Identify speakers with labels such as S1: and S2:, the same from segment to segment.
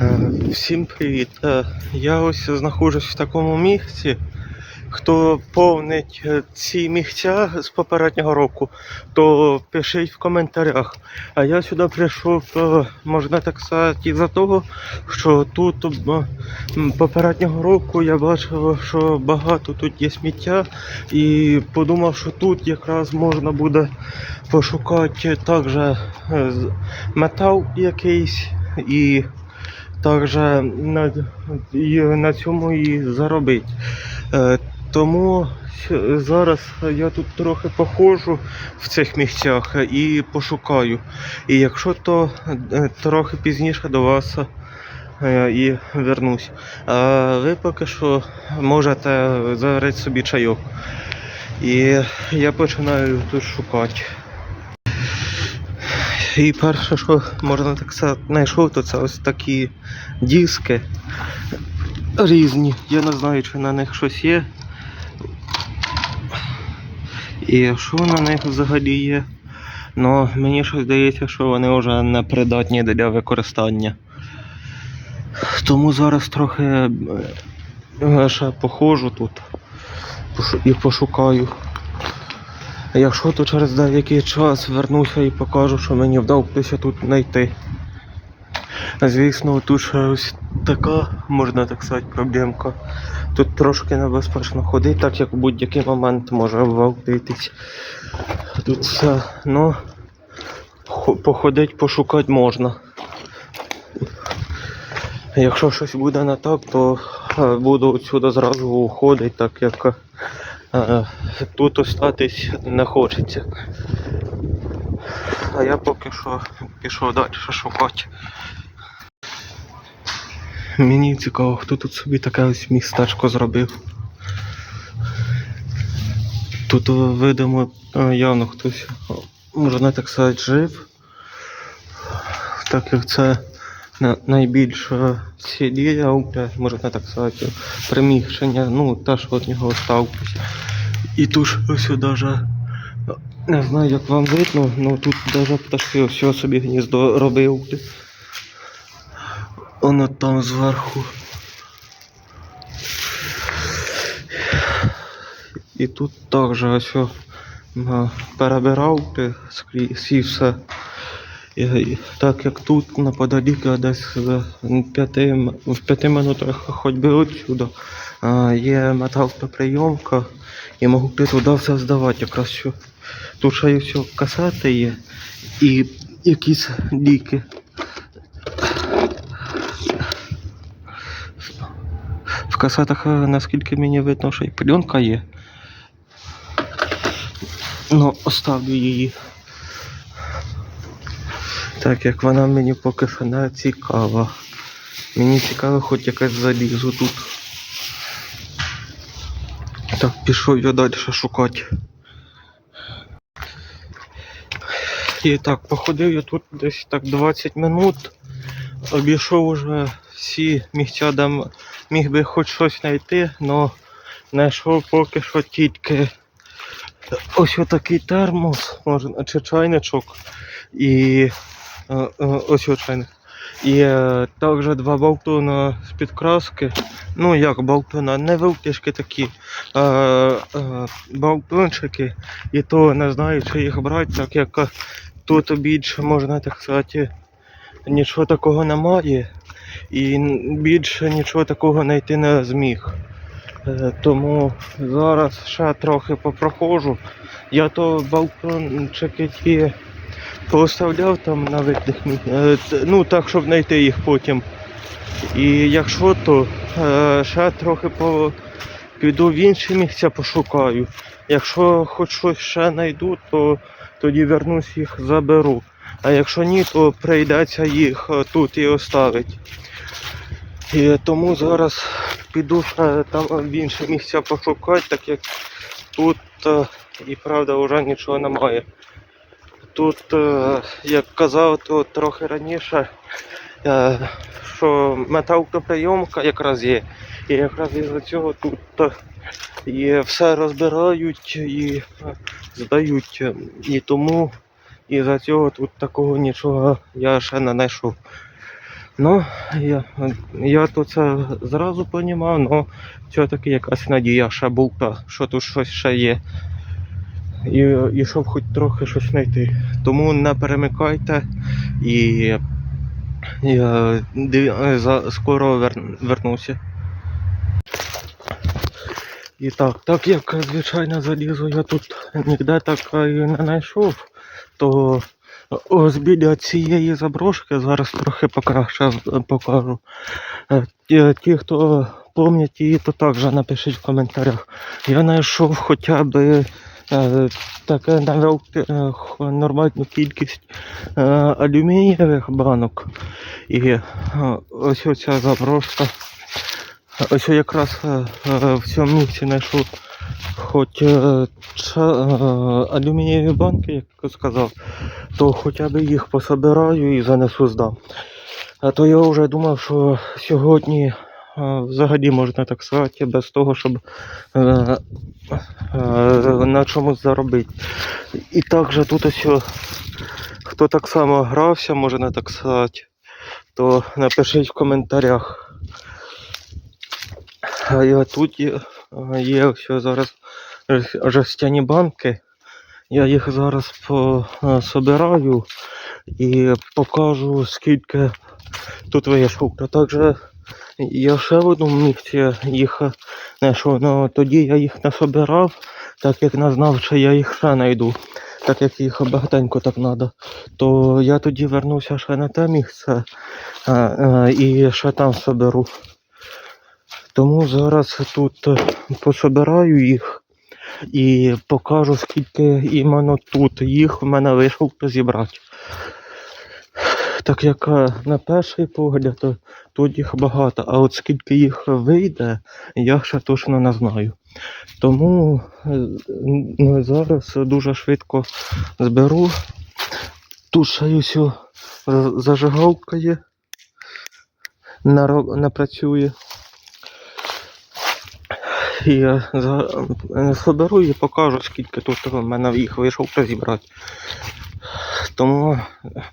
S1: Е, Всім привіт. Е, Я ось знаходжусь в такому місці. Хто повнить е, ці місця з попереднього року, то пишіть в коментарях. А я сюди прийшов, можна так сказати, із-за того, що тут попереднього року я бачив, що багато тут є сміття, і подумав, що тут якраз можна буде пошукати також метал якийсь і також на, і на цьому і заробити. Е, тому зараз я тут трохи походжу в цих місцях і пошукаю. І якщо то е, трохи пізніше до вас е, і вернусь. А ви поки що можете заварити собі чайок. І я починаю тут шукати. І перше, що можна так сказати, знайшов, то це ось такі диски різні. Я не знаю, чи на них щось є. І що на них взагалі є. Ну, мені щось здається, що вони вже не придатні для використання. Тому зараз трохи е, ще походжу тут і пошукаю. А Якщо то через деякий час вернуся і покажу, що мені вдалося тут знайти. Звісно, тут ще ось така, можна так сказати, проблемка. Тут трошки небезпечно ходити, так як в будь-який момент може обвалитись. Тут все, ну, хо- походити, пошукати можна. Якщо щось буде не так, то е, буду відсюди зразу уходити, так як е, тут остатись не хочеться. А я поки що пішов далі шукати. Мені цікаво, хто тут собі таке ось містечко зробив. Тут е, видимо е, явно хтось, можна так сказати, жив. Так як це на- найбільше сидія, можна так сказати, приміщення, ну, те, що від нього осталось. І тут ось даже, не знаю, як вам видно, ну тут даже пташки ось собі гніздо робив. Воно там зверху. І тут також ось перебирав скрізь все. Так як тут наподалік десь в п'яти, в п'яти минутах ходьби отсюда а, є металоприйомка і можу туди все здавати якраз що. Тут ще все касети є і якісь ліки. В касетах, е, наскільки мені видно, що і пленка є. Ну, оставлю її. Так як вона мені поки що не цікава. Мені цікаво хоч якесь залізо тут. Так, пішов я далі шукати. І так, походив я тут десь так 20 минут. Обійшов уже всі місця, де міг би хоч щось знайти, але знайшов поки що тільки ось отакий термос, може, чи чайничок, і ось о чайник. І е, також два балтона з підкраски. Ну як балтона, не вилтишки такі, а е, балтончики. І то не знаю, чи їх брати, так як е, тут більше можна так сказати, нічого такого немає. І більше нічого такого знайти не зміг. Е, Тому зараз ще трохи попроходжу. Я то балкончики ті поставляв там на видних. Ну так, щоб знайти їх потім. І якщо то е, ще трохи по... піду в інші місця пошукаю. Якщо хоч щось ще знайду, то тоді вернусь їх заберу. А якщо ні, то прийдеться їх е, тут і оставити. І тому зараз піду ще там в інші місця пошукати, так як тут е, і правда вже нічого немає. Тут, е, як казав, то трохи раніше, е, що металоприйомка якраз є. І якраз із цього тут е, і все розбирають і здають. І тому із-за цього тут такого нічого я ще не знайшов. Ну, я, я то це зразу понімав, але все-таки якась надія ще була, що тут щось ще є. І, і щоб хоч трохи щось знайти. Тому не перемикайте і я диві- за, скоро вер, вернуся. І так, так як звичайно залізо я тут ніде так і не знайшов, то ось біля цієї заброшки зараз трохи покраще е, покажу. Е, Ті, ті, хто пам'ятають її, то також напишіть в коментарях. Я знайшов хоча б е, таке навіть е, нормальну кількість е, алюмінієвих банок. І е, ось оця заброшка. Ось якраз е, е, в цьому місці знайшов хоч е, е, алюмінієві банки, як сказав, то хоча б їх пособираю і занесу здам. А то я вже думав, що сьогодні е, взагалі можна так сказати, без того, щоб е, е, на чомусь заробити. І також тут ось, хто так само грався, можна так сказати, то напишіть в коментарях. А тут є, ось зараз жес- жестяні банки. Я їх зараз пособираю і покажу, скільки тут вийшло. А також я ще в одному місці їх знайшов, але тоді я їх не собирав, так як не знав, що я їх ще знайду. Так як їх багатенько так треба, то я тоді вернувся ще на те місце і ще там соберу. Тому зараз тут пособираю їх і покажу, скільки іменно тут їх в мене вийшло зібрати. Так як е, на перший погляд то тут їх багато, а от скільки їх вийде, я ще точно не знаю. Тому е, ну, зараз дуже швидко зберу. За- зажигалка є. Не, працює. І я за, е, соберу і покажу, скільки тут в мене їх вийшов розібрати. Тому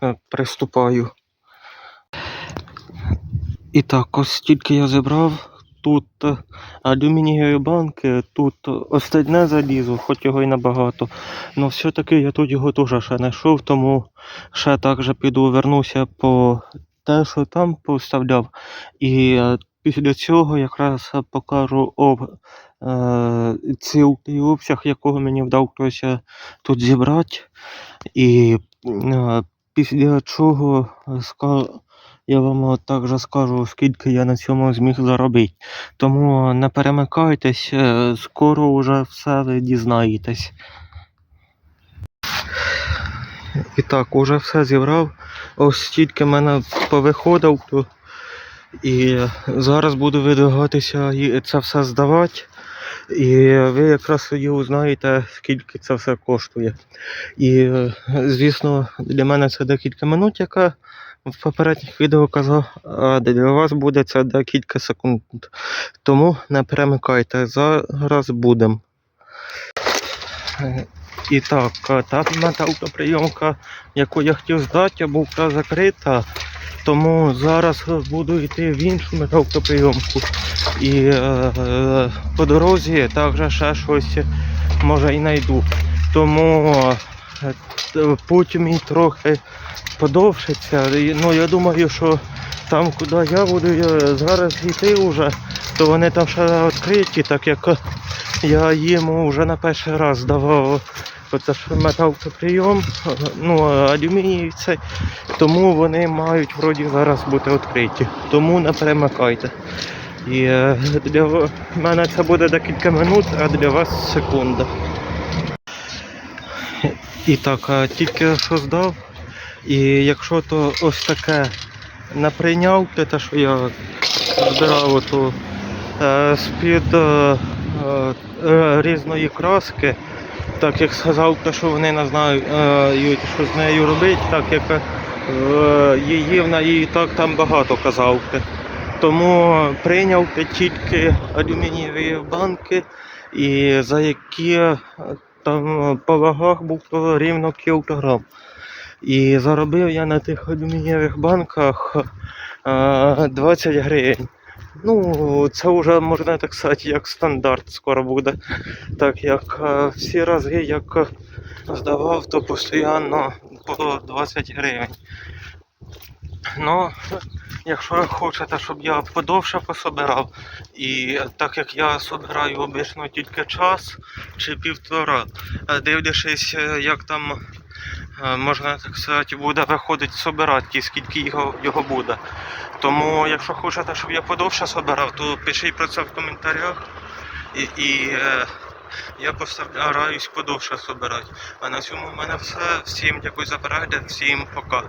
S1: е, приступаю. І так, ось стільки я зібрав. Тут е, алюмінієві банки, тут остальне залізо, хоч його і набагато. але все-таки я тут його теж ще знайшов, тому ще також піду вернуся по те, що там поставляв. І е, після цього якраз покажу об е, цілий обсяг, якого мені вдалося тут зібрати. І е, після чого ска... я вам також скажу, скільки я на цьому зміг заробити. Тому не перемикайтесь, е, скоро вже все ви дізнаєтесь. І так, уже все зібрав. Ось стільки мене повиходив. І зараз буду видвигатися і це все здавати. І ви якраз тоді узнаєте, скільки це все коштує. І, звісно, для мене це декілька минут, яка в попередніх відео казав, а для вас буде це декілька секунд. Тому не перемикайте, зараз будемо. І так, та автоприйомка, яку я хотів здати, була закрита. Тому зараз буду йти в іншу металкоприйомку. І е, по дорозі також ще щось може і знайду. Тому е, путь мій трохи подовшиться. І, Ну я думаю, що там, куди я буду зараз йти вже, то вони там ще відкриті, так як я їм вже на перший раз давав оце ж ну алюміній цей. Тому вони мають вроді зараз бути відкриті. Тому не перемикайте. І е, для мене це буде декілька минут, а для вас секунда. І так, тільки що здав. І якщо то ось таке не прийняв, те, що я збирав то з-під е, е, е, різної краски, так як сказав, що вони не знають, е, що з нею робити, так як е, її в неї і так там багато казав. Тому прийняв тільки алюмінієві банки, і за які е, там по вагах було рівно кілограм. І заробив я на тих алюмінієвих банках е, 20 гривень. Ну, це вже можна так сказати, як стандарт скоро буде. Так як е, всі рази, як е, здавав, то постійно по 20 гривень. Ну, якщо хочете, щоб я подовше пособирав, і так як я собираю обично тільки час чи півтора, е, дивлячись, як там можна так сказати, буде виходить собирати, скільки його, його буде. Тому, якщо хочете, щоб я подовше собирав, то пишіть про це в коментарях. І, і е, я постараюсь подовше собирати. А на цьому в мене все. Всім дякую за перегляд, всім пока.